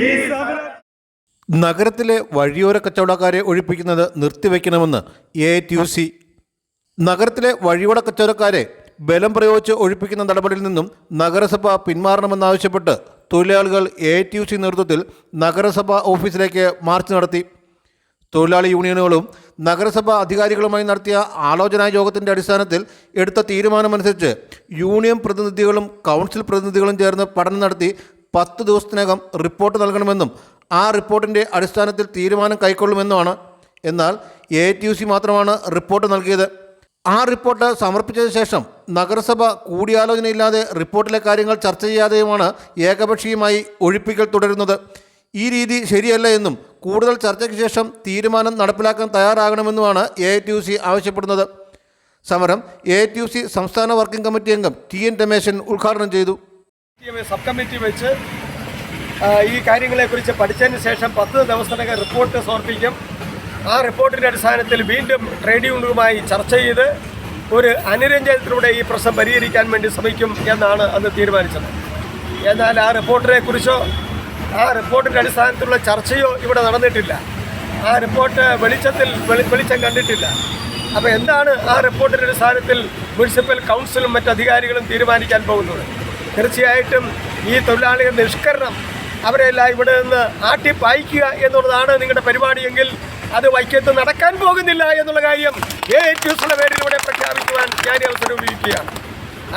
ഈ സമരം നഗരത്തിലെ വഴിയോര കച്ചവടക്കാരെ ഒഴിപ്പിക്കുന്നത് നിർത്തിവെക്കണമെന്ന് എ ടി സി. നഗരത്തിലെ വഴിയോര കച്ചവടക്കാരെ ബലം പ്രയോഗിച്ച് ഒഴിപ്പിക്കുന്ന നടപടിയിൽ നിന്നും നഗരസഭ പിന്മാറണമെന്നാവശ്യപ്പെട്ട് തൊഴിലാളികൾ എ ടി സി നേതൃത്വത്തിൽ നഗരസഭ ഓഫീസിലേക്ക് മാർച്ച് നടത്തി. തൊഴിലാളി യൂണിയനുകളും നഗരസഭ അധികാരികളുമായി നടത്തിയ ആലോചനാ യോഗത്തിന്റെ അടിസ്ഥാനത്തിൽ എടുത്ത തീരുമാനമനുസരിച്ച് യൂണിയൻ പ്രതിനിധികളും കൗൺസിൽ പ്രതിനിധികളും ചേർന്ന് പഠനം നടത്തി പത്ത് ദിവസത്തിനകം റിപ്പോർട്ട് നൽകണമെന്നും ആ റിപ്പോർട്ടിന്റെ അടിസ്ഥാനത്തിൽ തീരുമാനം കൈക്കൊള്ളുമെന്നുമാണ്. എന്നാൽ എ ടി യു സി മാത്രമാണ് റിപ്പോർട്ട് നൽകിയത്. ആ റിപ്പോർട്ട് സമർപ്പിച്ചതിന് ശേഷം നഗരസഭ കൂടിയാലോചനയില്ലാതെ റിപ്പോർട്ടിലെ കാര്യങ്ങൾ ചർച്ച ചെയ്യാതെയുമാണ് ഏകപക്ഷീയമായി ഒഴിപ്പിക്കൽ തുടരുന്നത്. ഈ രീതി ശരിയല്ല എന്നും കൂടുതൽ ചർച്ചയ്ക്ക് ശേഷം തീരുമാനം നടപ്പിലാക്കാൻ തയ്യാറാകണമെന്നുമാണ് എ ടി യു സി ആവശ്യപ്പെടുന്നത്. സമരം എ ടി യു സി സംസ്ഥാന വർക്കിംഗ് കമ്മിറ്റി അംഗം ടി എൻ രമേശൻ ഉദ്ഘാടനം ചെയ്തു. സബ് കമ്മിറ്റി വെച്ച് ഈ കാര്യങ്ങളെക്കുറിച്ച് പഠിച്ചതിന് ശേഷം പത്ത് ദിവസത്തിനകം റിപ്പോർട്ട് സമർപ്പിക്കും. ആ റിപ്പോർട്ടിന്റെ അടിസ്ഥാനത്തിൽ വീണ്ടും ട്രേഡ് യൂണിയനുമായി ചർച്ച ചെയ്ത് ഒരു അനുരഞ്ജനത്തിലൂടെ ഈ പ്രശ്നം പരിഹരിക്കാൻ വേണ്ടി ശ്രമിക്കും എന്നാണ് അന്ന് തീരുമാനിച്ചത്. എന്നാൽ ആ റിപ്പോർട്ടിനെ കുറിച്ചോ ആ റിപ്പോർട്ടിന്റെ അടിസ്ഥാനത്തിലുള്ള ചർച്ചയോ ഇവിടെ നടന്നിട്ടില്ല. ആ റിപ്പോർട്ട് വെളിച്ചത്തിൽ വെളി- വെളിച്ചം കണ്ടിട്ടില്ല. അപ്പോൾ എന്താണ് ആ റിപ്പോർട്ടിന്റെ അടിസ്ഥാനത്തിൽ മുനിസിപ്പൽ കൗൺസിലും മറ്റധികാരികളും തീരുമാനിക്കാൻ പോകുന്നത്? തീർച്ചയായിട്ടും ഈ തൊഴിലാളികൾ നിഷ്കരണം അവരെല്ലാം ഇവിടെ നിന്ന് ആട്ടി പായിക്കുക എന്നുള്ളതാണ് നിങ്ങളുടെ പരിപാടിയെങ്കിൽ അത് വൈക്കത്ത് നടക്കാൻ പോകുന്നില്ല എന്നുള്ള കാര്യം ഏറ്റവും പേരിൽ പേരിലൂടെ പ്രഖ്യാപിക്കുവാൻ ഞാൻ അവസരം ഉപയോഗിക്കുകയാണ്.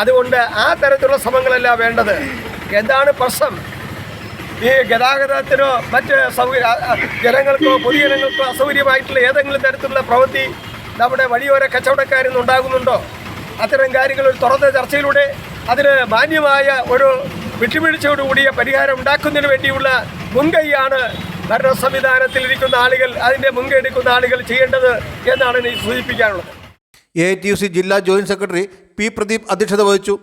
അതുകൊണ്ട് ആ തരത്തിലുള്ള ശ്രമങ്ങളല്ല വേണ്ടത് എന്താണ് പ്രശ്നം? ഈ ഗതാഗതത്തിനോ മറ്റ് സൗകര്യ ജനങ്ങൾക്കോ പൊതുജനങ്ങൾക്കോ അസൗകര്യമായിട്ടുള്ള ഏതെങ്കിലും തരത്തിലുള്ള പ്രവൃത്തി നമ്മുടെ വഴിയോര കച്ചവടക്കാരിൽ നിന്നുണ്ടാകുന്നുണ്ടോ അത്തരം കാര്യങ്ങൾ ഒരു തുറന്ന ചർച്ചയിലൂടെ അതിന് മാന്യമായ ഒരു വിട്ടുവീഴ്ചയോടുകൂടിയ പരിഹാരം ഉണ്ടാക്കുന്നതിന് വേണ്ടിയുള്ള മുൻകൈയാണ് ഭരണ സംവിധാനത്തിലിരിക്കുന്ന ആളുകൾ അതിന്റെ മുൻകൈ എടുക്കുന്ന ആളുകൾ ചെയ്യേണ്ടത് എന്നാണ് എനിക്ക് സൂചിപ്പിക്കാനുള്ളത്. എ ടി യു സി ജില്ലാ ജോയിന്റ് സെക്രട്ടറി പി പ്രദീപ് അധ്യക്ഷത വഹിച്ചു.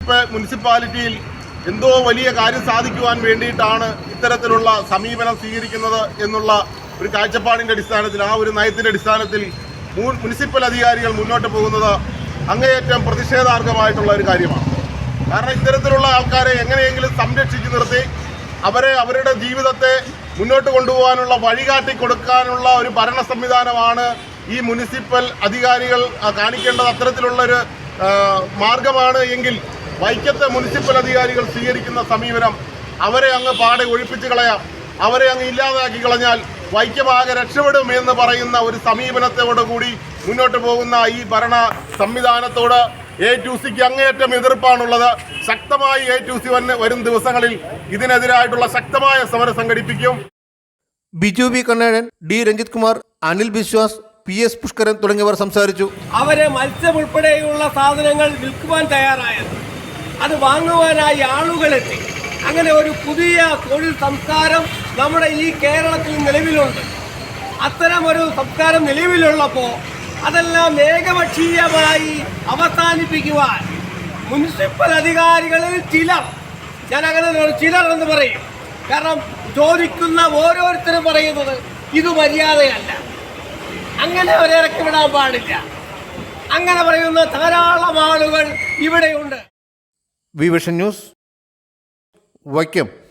ഇപ്പൊ മുനിസിപ്പാലിറ്റിയിൽ എന്തോ വലിയ കാര്യം സാധിക്കുവാൻ വേണ്ടിയിട്ടാണ് ഇത്തരത്തിലുള്ള സമീപനം സ്വീകരിക്കുന്നത് എന്നുള്ള ഒരു കാഴ്ചപ്പാടിന്റെ അടിസ്ഥാനത്തിൽ ആ ഒരു നയത്തിന്റെ അടിസ്ഥാനത്തിൽ മുനിസിപ്പൽ അധികാരികൾ മുന്നോട്ട് പോകുന്നത് അങ്ങേയറ്റം പ്രതിഷേധാർഹമായിട്ടുള്ള ഒരു കാര്യമാണ്. കാരണം ഇത്തരത്തിലുള്ള ആൾക്കാരെ എങ്ങനെയെങ്കിലും സംരക്ഷിച്ചു നിർത്തി അവരെ അവരുടെ ജീവിതത്തെ മുന്നോട്ട് കൊണ്ടുപോകാനുള്ള വഴികാട്ടി കൊടുക്കാനുള്ള ഒരു ഭരണ സംവിധാനമാണ് ഈ മുനിസിപ്പൽ അധികാരികൾ കാണിക്കേണ്ടത് അത്തരത്തിലുള്ളൊരു മാർഗമാണ് എങ്കിൽ വൈക്കത്തെ മുനിസിപ്പൽ അധികാരികൾ സ്വീകരിക്കുന്ന സമീപനം അവരെ അങ്ങ് പാടെ ഒഴിപ്പിച്ച് കളയാം. അവരെ അങ്ങ് ഇല്ലാതാക്കി കളഞ്ഞാൽ വൈക്കമാകെ രക്ഷപ്പെടും എന്ന് പറയുന്ന ഒരു സമീപനത്തോടുകൂടി മുന്നോട്ട് പോകുന്ന ഈ ഭരണ സംവിധാനത്തോട് എ ടു സിക്ക് അങ്ങേയറ്റം എതിർപ്പാണുള്ളത്. ശക്തമായി എ ടു സി വരും ദിവസങ്ങളിൽ ഇതിനെതിരായിട്ടുള്ള ശക്തമായ സമരം സംഘടിപ്പിക്കും. Biju V Kannezhan D Ranjith Kumar Anil Biswas P S Pushkaran തുടങ്ങിയവർ സംസാരിച്ചു. അവരെ മത്സ്യം ഉൾപ്പെടെയുള്ള സാധനങ്ങൾ വിൽക്കുവാൻ തയ്യാറായത്. അത് വാങ്ങുവാനായി ആളുകളെത്തി അങ്ങനെ ഒരു പുതിയ തൊഴിൽ സംസ്കാരം നമ്മുടെ ഈ കേരളത്തിൽ നിലവിലുണ്ട്. അത്തരം ഒരു സംസ്കാരം നിലവിലുള്ളപ്പോൾ അതെല്ലാം ഏകപക്ഷീയമായി അവസാനിപ്പിക്കുവാൻ മുനിസിപ്പൽ അധികാരികളിൽ ചിലർ ഞാൻ അങ്ങനെ ചിലർ എന്ന് പറയും. കാരണം ചോദിക്കുന്ന ഓരോരുത്തരും പറയുന്നത് ഇത് മര്യാദയല്ല. അങ്ങനെ ഒരിറക്കി വിടാൻ പാടില്ല. അങ്ങനെ പറയുന്ന ധാരാളം ആളുകൾ ഇവിടെയുണ്ട്. Vision news Vaikom.